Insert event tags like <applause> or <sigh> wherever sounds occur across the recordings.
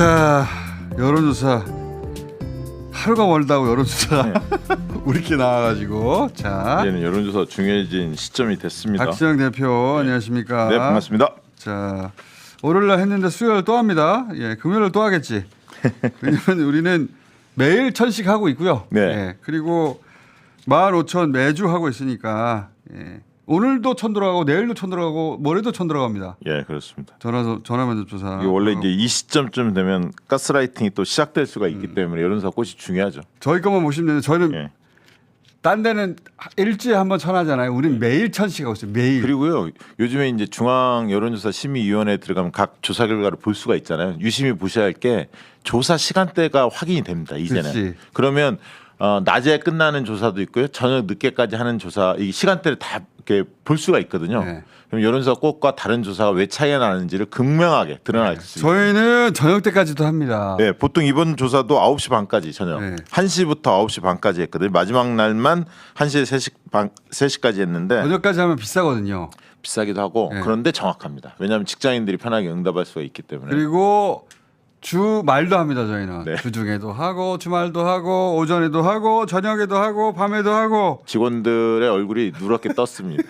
자 여론조사 하루가 멀다고 여론조사 <laughs> 우리끼리 나와가지고 자 이제는 여론조사 중요해진 시점이 됐습니다. 박지영 대표 안녕하십니까? 네 반갑습니다. 자 월요일날 했는데 수요일 또 합니다. 예 금요일 또 하겠지. <laughs> 왜냐면 우리는 매일 천씩 하고 있고요. 네. 예, 그리고 만 오천 매주 하고 있으니까 예. 오늘도 천 들어가고 내일도 천 들어가고 모레도 천 들어갑니다. 예 그렇습니다. 전화 전화 면접 조사. 이게 원래 이제 이 시점쯤 되면 가스라이팅이 또 시작될 수가 있기 음. 때문에 여론조사 꽃이 중요하죠. 저희 것만 보시면 되는데 저희는 예. 딴 데는 일주일에 한 번 천하잖아요. 우리는 매일 천씩 하고 있어요. 매일. 그리고요 요즘에 이제 중앙 여론조사 심의위원회에 들어가면 각 조사 결과를 볼 수가 있잖아요. 유심히 보셔야 할 게 조사 시간대가 확인이 됩니다. 이제는 그렇지. 그러면 어, 낮에 끝나는 조사도 있고요. 저녁 늦게까지 하는 조사 이 시간대를 다 이렇게 볼 수가 있거든요. 네. 그럼 여론조사 꽃과 다른 조사가 왜 차이가 나는지를 극명하게 드러날 수 있어요. 저희는 저녁 때까지도 합니다. 네, 보통 이번 조사도 9시 반까지 저녁. 네. 1시부터 9시 반까지 했거든요. 마지막 날만 1시에 3시 반 3시까지 했는데 저녁까지 하면 비싸거든요. 비싸기도 하고 네. 그런데 정확합니다. 왜냐하면 직장인들이 편하게 응답할 수가 있기 때문에. 그리고 주말도 합니다. 저희는 네. 주중에도 하고 주말도 하고 오전에도 하고 저녁에도 하고 밤에도 하고 직원들의 얼굴이 누렇게 떴습니다.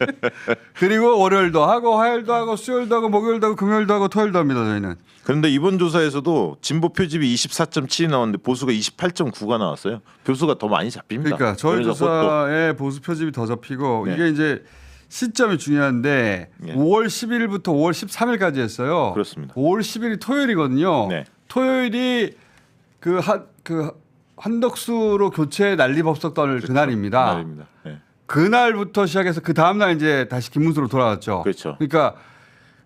<laughs> 그리고 월요일도 하고 화요일도 하고 수요일도 하고 목요일도 하고 금요일도 하고 토요일도 합니다. 저희는 그런데 이번 조사에서도 진보 표집이 24.7이 나왔는데 보수가 28.9가 나왔어요. 교수가 더 많이 잡힙니다. 그러니까 저희 조사의 보수 표집이 더 접히고 네. 이게 이제 시점이 중요한데 예. 5월 11일부터 5월 13일까지 했어요. 그렇습니다. 5월 10일이 토요일이거든요. 네. 토요일이 그 한 그 한덕수로 교체 난리법석 떠는 그날입니다. 그날입니다. 네. 그날부터 시작해서 그 다음 날 이제 다시 김문수로 돌아왔죠. 그렇죠. 그러니까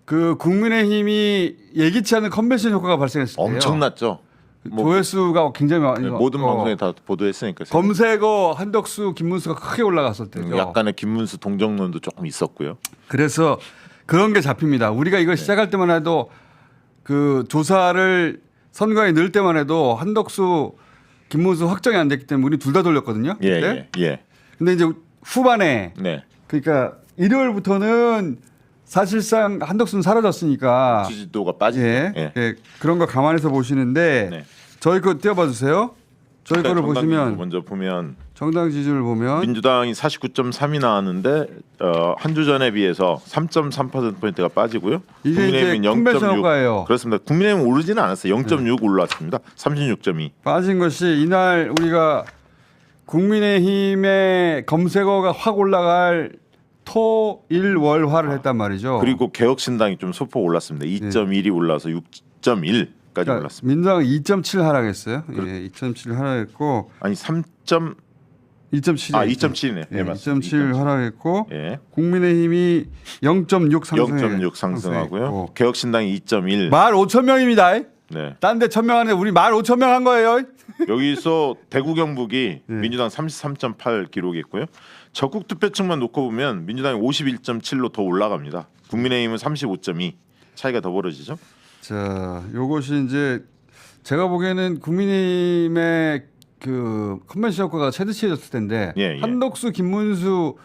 그 국민의힘이 예기치 않은 컨벤션 효과가 발생했을 때요. 엄청났죠. 뭐 조회수가 굉장히 많이 네, 모든 어, 방송에 다 보도했으니까. 검색어 한덕수 김문수가 크게 올라갔을 때죠. 음, 약간의 김문수 동정론도 조금 있었고요. 그래서 그런 게 잡힙니다. 우리가 네. 이걸 시작할 때만 해도 그 조사를 선거에 넣을 때만 해도 한덕수 김문수 확정이 안 됐기 때문에 우리 둘 다 돌렸거든요. 예. 예, 예. 근데 이제 후반에 네. 그러니까 일요일부터는 사실상 한덕수는 사라졌으니까 지지도가 빠지죠. 예, 예. 예, 그런 거 감안해서 보시는데 네. 저희 거 띄워봐 주세요. 저희 거를 정당 보시면 먼저 보면 정당 지지를 보면 민주당이 49.3이 나왔는데 어, 한 주 전에 비해서 3.3% 포인트가 빠지고요. 이게 국민의힘은 컨벤션 효과예요. 그렇습니다. 국민의힘 오르지는 않았어요. 0.6 올랐습니다. 36.2. 빠진 것이 이날 우리가 국민의힘의 검색어가 확 올라갈 토 일 월 화를 했단 말이죠. 그리고 개혁신당이 좀 소폭 올랐습니다. 2.1이 올라서 6.1 까지 그러니까 올랐습니다. 민주당 2.7 하락했어요. 예, 2.7 하락했고 아니 3. 2.7이 아 2.7이네. 예, 네, 맞습니다. 2.7 하락했고 예. 국민의힘이 0.6 상승 0.6 상승하고요. 개혁신당이 2.1. 만 5천 명입니다. 네. 딴데 천명 하는데 우리 만 5천 명 한 거예요. 여기서 대구 경북이 네. 민주당 33.8 기록했고요. 적국 투표층만 놓고 보면 민주당이 51.7로 더 올라갑니다. 국민의힘은 35.2 차이가 더 벌어지죠. 자, 요것이 이제 제가 보기에는 국민의힘의 그 컨벤션 효과가 최대치해졌을 텐데 예, 예. 한덕수, 김문수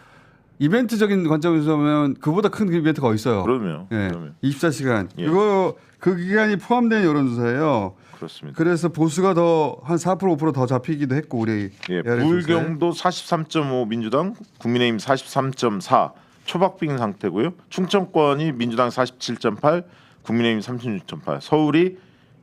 이벤트적인 관점에서 보면 그보다 큰 이벤트가 어디 있어요? 그러면 예, 그러면 24시간. 예. 이거 그 기간이 포함된 여론조사예요. 그렇습니다. 그래서 보수가 더 한 4% 5%더 잡히기도 했고 우리 예. 부울경도 43.5 민주당, 국민의힘 43.4 초박빙 상태고요. 충청권이 민주당 47.8, 국민의힘 36.8, 서울이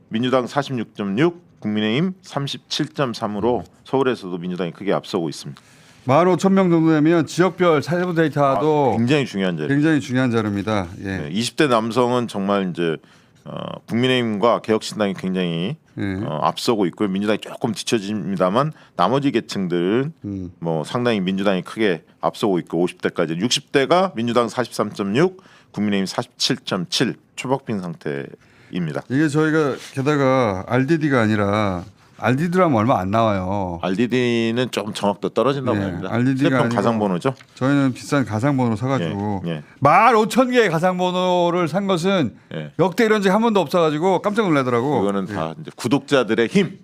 민주당 46.6, 국민의힘 37.3으로 서울에서도 민주당이 크게 앞서고 있습니다. 15,000명 정도 되면 지역별 세부 데이터도 굉장히 중요한 자리. 굉장히 중요한 자료입니다. 예. 네, 20대 남성은 정말 이제 어, 국민의힘과 개혁신당이 굉장히 예. 어, 앞서고 있고요. 민주당이 조금 뒤처집니다만 나머지 계층들은 음. 뭐 상당히 민주당이 크게 앞서고 있고 50대까지 60대가 민주당 43.6, 국민의힘 47.7 초박빙 상태입니다. 이게 저희가 게다가 RDD가 아니라 RDD라면 얼마 안 나와요. RDD는 좀 정확도 떨어진다고 네, 합니다. RDD 가 휴대폰 아니고 가상 번호죠. 저희는 비싼 가상 번호 사가지고 예, 예. 만 오천 개의 가상 번호를 산 것은 예. 역대 이런 적 한 번도 없어가지고 깜짝 놀라더라고. 이거는 다 이제 구독자들의 힘.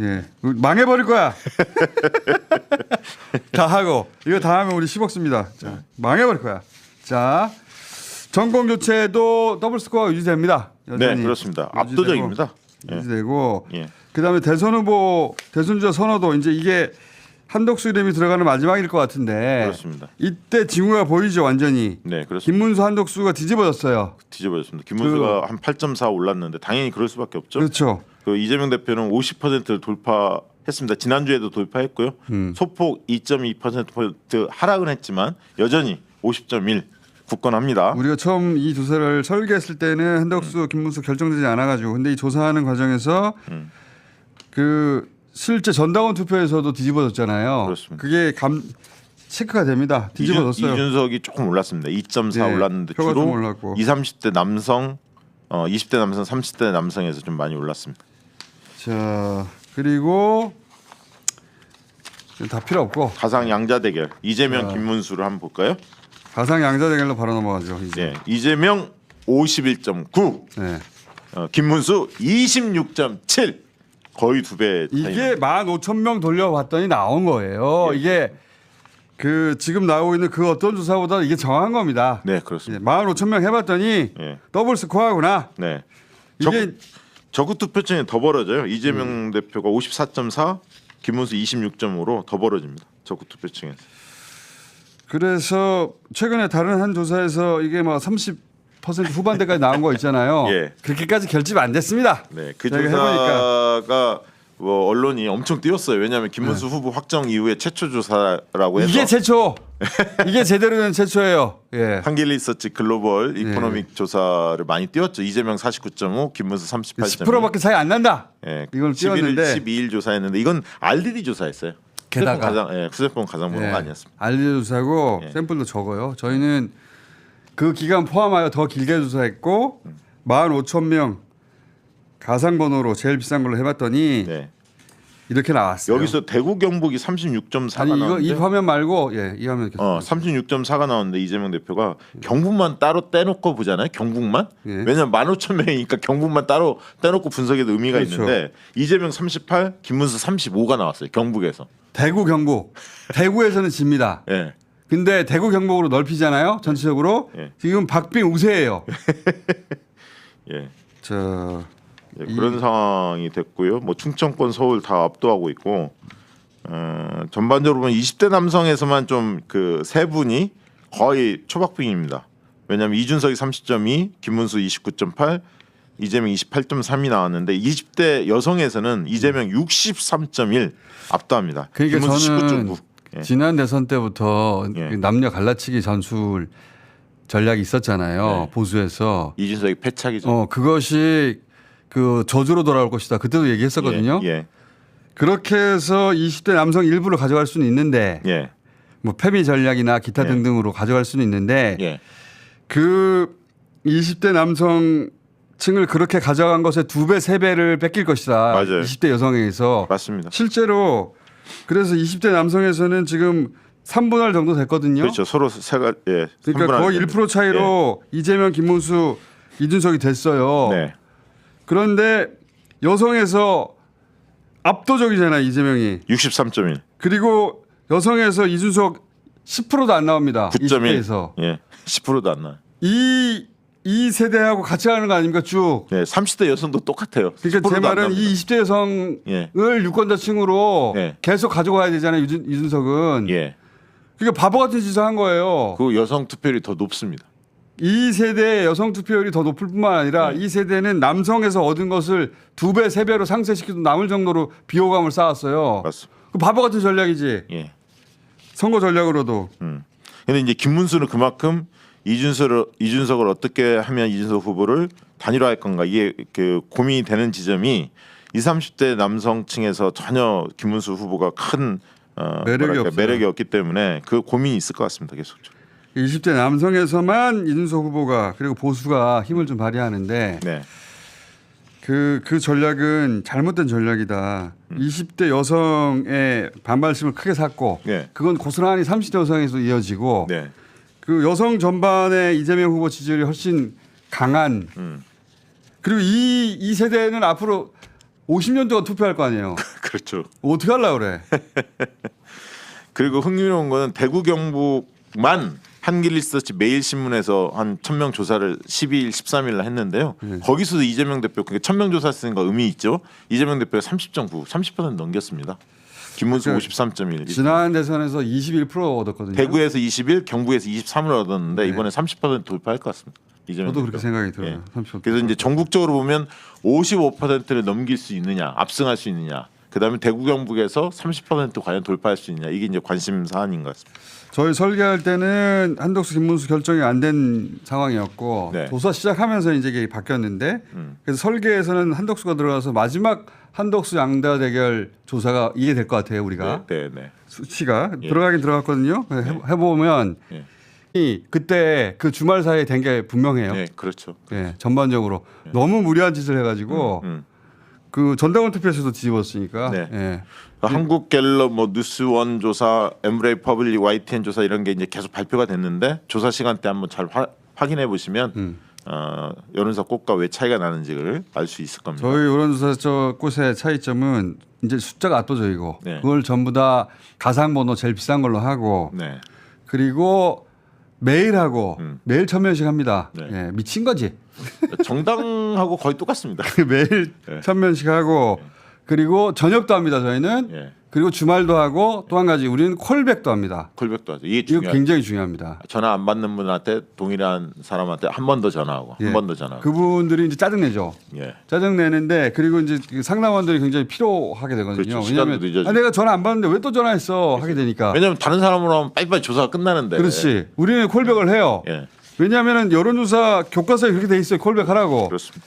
예, 망해버릴 거야. <laughs> 다 하고 이거 다 하면 우리 10억 씁니다. 자, 망해버릴 거야. 자, 정권 교체도 더블 스코어 유지됩니다. 네, 그렇습니다. 압도적입니다. 유지되고 예. 그다음에 대선 후보 대선 주자 선호도 이제 이게 한덕수 이름이 들어가는 마지막일 것 같은데 그렇습니다. 이때 징후가 보이죠 완전히 네, 그렇습니다. 김문수 한덕수가 뒤집어졌어요. 뒤집어졌습니다. 김문수가 한8.4 올랐는데 당연히 그럴 수밖에 없죠. 그렇죠. 그 이재명 대표는 50%를 돌파했습니다. 지난주에도 돌파했고요. 음. 소폭 2.2% 하락은 했지만 여전히 50.1 굳건합니다. 우리가 처음 이 조사를 설계했을 때는 한덕수, 김문수 결정되지 않아가지고 근데 이 조사하는 과정에서 음. 그 실제 전당원 투표에서도 뒤집어졌잖아요. 그렇습니다. 그게 감 체크가 됩니다. 뒤집어졌어요. 이준, 석이 조금 올랐습니다. 2.4 네, 올랐는데 주로 올랐고. 20, 30대 남성, 어, 20대 남성, 30대 남성에서 좀 많이 올랐습니다. 자 그리고 다 필요 없고 가상 양자 대결 이재명, 김문수를 한번 볼까요? 가상 양자 대결로 바로 넘어가죠. 이제. 네, 이재명 51.9, 네. 어, 김문수 26.7, 거의 두 배. 이게 15,000명 돌려봤더니 나온 거예요. 예. 이게 그 지금 나오고 있는 그 어떤 조사보다 이게 정한 겁니다. 네, 예, 그렇습니다. 15,000명 해봤더니 예. 더블 스코어구나. 네. 이게 저구 투표층이 더 벌어져요. 이재명 음. 대표가 54.4, 김문수 26.5로 더 벌어집니다. 저구 투표층에서. 그래서 최근에 다른 한 조사에서 이게 뭐30% 후반대까지 나온 거 있잖아요. <laughs> 예. 그렇게까지 결집 안 됐습니다. 네, 그 저희가. 조사가 뭐 언론이 엄청 띄웠어요. 왜냐하면 김문수 후보 확정 이후에 최초 조사라고 해서 네. 이게 최초. 이게 제대로 된 최초예요. 예. 한길 리 서치 글로벌 네. 이코노믹 조사를 많이 띄웠죠. 이재명 49.5, 김문수 38.2. 10%밖에 차이 안 난다. 예, 이걸 11일, 띄웠는데 12일 조사했는데 이건 RDD 조사했어요. 게다가. 가장 예, 휴대폰 가장 번호가 아니었습니다. 알리 조사고 예. 샘플도 적어요. 저희는 그 기간 포함하여 더 길게 조사했고 15,000명 가상 번호로 제일 비싼 걸로 해봤더니 네. 이렇게 나왔어요. 여기서 대구 경북이 36.4가 아니 이거 나왔는데 이 화면 말고 예, 이 화면. 어, 36.4가 나왔는데 이재명 대표가 경북만 따로 떼놓고 보잖아요. 경북만. 예. 왜냐면 15,000명이니까 경북만 따로 떼놓고 분석해도 의미가 그렇죠. 있는데 이재명 38, 김문수 35가 나왔어요. 경북에서. 대구 경북. 대구에서는 집니다. 예. 근데 대구 경북으로 넓히잖아요. 전체적으로. 예. 지금 박빙 우세예요. <laughs> 예. 저 예, 그런 상황이 됐고요. 뭐 충청권, 서울 다 압도하고 있고 어, 전반적으로 보면 20대 남성에서만 좀 그 세 분이 거의 초박빙입니다. 왜냐하면 이준석이 30.2, 김문수 29.8, 이재명 28.3이 나왔는데 20대 여성에서는 이재명 63.1 압도합니다. 그러니까 김문수 저는 19.9. 예. 지난 대선 때부터 예. 그 남녀 갈라치기 전술 전략이 있었잖아요. 네. 보수에서. 이준석이 패착이죠. 어 그것이 그 저주로 돌아올 것이다. 그때도 얘기했었거든요. 예. 예. 그렇게 해서 20대 남성 일부를 가져갈 수는 있는데 예. 뭐 페미 전략이나 기타 예. 등등으로 가져갈 수는 있는데 예. 그 20대 남성 층을 그렇게 가져간 것의 두 배, 세 배를 뺏길 것이다. 맞아요. 20대 여성에서 맞습니다. 실제로 그래서 20대 남성에서는 지금 3분할 정도 됐거든요. 그렇죠. 서로 세가 예. 그러니까 거의 1% 차이로 이재명, 김문수, 이준석이 됐어요. 네. 그런데 여성에서 압도적이잖아요, 이재명이. 63.1. 그리고 여성에서 이준석 10%도 안 나옵니다. 9.1. 20대에서. 예. 10%도 안 나요. 이, 이 세대하고 같이 가는 거 아닙니까, 쭉. 네, 30대 여성도 똑같아요. 그러니까 10%도 제안 말은. 이 20대 여성을 예. 유권자층으로 예. 계속 가져가야 되잖아요, 이준, 이준석은. 예. 그러니까 바보 같은 짓을 한 거예요. 그 여성 투표율이 더 높습니다. 이 세대의 여성 투표율이 더 높을 뿐만 아니라 네. 이 세대는 남성에서 얻은 것을 두 배, 세 배로 상쇄시켜도 남을 정도로 비호감을 쌓았어요. 맞습니다. 그 바보 같은 전략이지. 예. 선거 전략으로도. 음. 근데 이제 김문수는 그만큼 이준석을 이준석을 어떻게 하면 이준석 후보를 단일화할 건가 이게 그 고민이 되는 지점이 20, 30대 남성층에서 전혀 김문수 후보가 큰 어, 매력이 뭐랄까, 없어요. 매력이 없기 때문에 그 고민이 있을 것 같습니다. 계속. 20대 남성에서만 이준석 후보가 그리고 보수가 힘을 좀 발휘하는데 네. 그, 그 전략은 잘못된 전략이다. 음. 20대 여성의 반발심을 크게 샀고 네. 그건 고스란히 30대 여성에서 이어지고 네. 그 여성 전반의 이재명 후보 지지율이 훨씬 강한 음. 그리고 이, 이 세대는 앞으로 50년 동안 투표할 거 아니에요. <laughs> 그렇죠. 어떻게 하려고 그래. <laughs> 그리고 흥미로운 거는 대구 경북만 한길 리서치 매일 신문에서 한 1000명 조사를 12일, 13일 날 했는데요. 네. 거기서도 이재명 대표 그게 1000명 조사했으니까 의미 있죠. 이재명 대표가 30.9, 30% 넘겼습니다. 김문수 그러니까 53.1. 지난 대선에서 21% 얻었거든요. 대구에서 21, 경북에서 23을 얻었는데 네. 이번에 30% 돌파할 것 같습니다. 이재명 저도 그렇게. 생각이 들어요. 예. 30%. 그래서 이제 전국적으로 보면 55%를 넘길 수 있느냐, 압승할 수 있느냐. 그다음에 대구 경북에서 30% 과연 돌파할 수 있느냐. 이게 이제 관심 사안인 것 같습니다. 저희 설계할 때는 한덕수 김문수 결정이 안 된 상황이었고 네. 조사 시작하면서 이제 이게 바뀌었는데 음. 그래서 설계에서는 한덕수가 들어가서 마지막 한덕수 양다 대결 조사가 이게 될 것 같아요 우리가 네, 네, 네. 수치가 예. 들어가긴 들어갔거든요. 해, 해보면 예. 이 그때 그 주말 사이에 된 게 분명해요. 네, 그렇죠. 예, 전반적으로 너무 무리한 짓을 해가지고 음. 그 전당원 투표에서도 뒤집었으니까. 네. 예. 한국 갤럽 뭐 뉴스원 조사, 엠브레이 퍼블릭 YTN 조사 이런 게 이제 계속 발표가 됐는데 조사 시간 때 한번 잘 화- 확인해 보시면 음. 어, 여론조사 꽃과 왜 차이가 나는지를 알 수 있을 겁니다. 저희 여론조사 저 곳의 차이점은 이제 숫자가 압도적이고 네. 그걸 전부 다 가상 번호 제일 비싼 걸로 하고 네. 그리고 매일 하고 음. 매일 천 명씩 합니다. 네. 예, 미친 거지. 정당하고 거의 똑같습니다. <laughs> 매일 네. 천 명씩 하고 그리고 저녁도 합니다. 저희는 예. 그리고 주말도 하고 또 한 가지 우리는 콜백도 합니다. 콜백도 하죠. 이게 이거 중요해요. 굉장히 중요합니다. 전화 안 받는 분한테 동일한 사람한테 한 번 더 전화하고 예. 한번더 전화하고. 그분들이 이제 짜증 내죠. 예. 짜증 내는데 그리고 이제 그 상담원들이 굉장히 필요하게 되거든요. 그렇죠. 시간도 왜냐하면 늦어지고. 아, 내가 전화 안 받는데 왜 또 전화했어 하게 되니까. 왜냐면 다른 사람으로 하면 빨리빨리 조사가 끝나는데. 그렇지. 우리는 콜백을 해요. 예. 왜냐하면 여론조사 교과서에 그렇게 돼 있어요. 콜백하라고. 그렇습니다.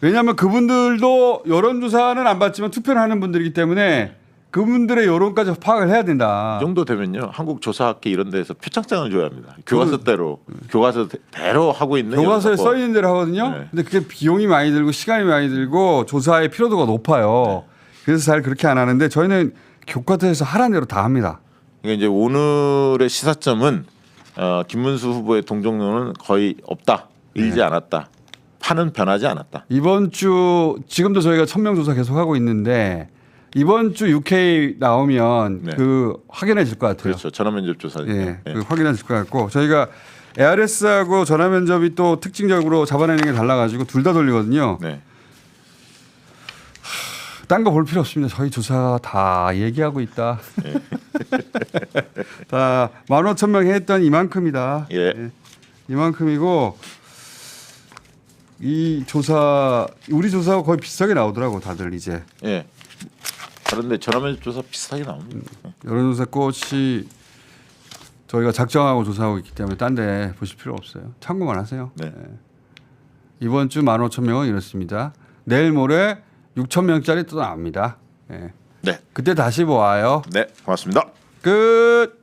왜냐하면 그분들도 여론조사는 안 받지만 투표를 하는 분들이기 때문에 그분들의 여론까지 파악을 해야 된다. 이 정도 되면요. 한국 조사학회 이런 데서 표창장을 줘야 합니다. 교과서대로 교과서대로 하고 있는 그 교과서에. 써 있는 대로 하거든요. 네. 근데 그게 비용이 많이 들고 시간이 많이 들고 조사의 피로도가 높아요. 네. 그래서 잘 그렇게 안 하는데 저희는 교과서에서 하라는 대로 다 합니다. 그러니까 이제 오늘의 시사점은 어, 김문수 후보의 동정론은 거의 없다. 일지 네. 않았다. 판은 변하지 않았다. 이번 주 지금도 저희가 천명 조사 계속 하고 있는데 이번 주 UK 나오면 네. 그 확인해질 것 같아요. 그렇죠. 전화 면접 조사니까. 예, 예. 그 확인해질 것 같고 저희가 ARS하고 전화 면접이 또 특징적으로 잡아내는 게 달라가지고 둘 다 돌리거든요. 네. 딴 거 볼 필요 없습니다. 저희 조사 다 얘기하고 있다. 예. <laughs> 다 15,000명 했던 이만큼이다. 예. 이만큼이고 이 조사 우리 조사하고 거의 비슷하게 나오더라고 다들 이제 예. 다른데 전화 면접 조사 비슷하게 나옵니다. 여론조사 꽃이 저희가 작정하고 조사하고 있기 때문에 딴 데 보실 필요 없어요. 참고만 하세요. 네. 이번 주 15,000명은 이렇습니다. 내일 모레 6,000명짜리 또 나옵니다. 예. 네. 그때 다시 보아요. 네. 고맙습니다. 끝.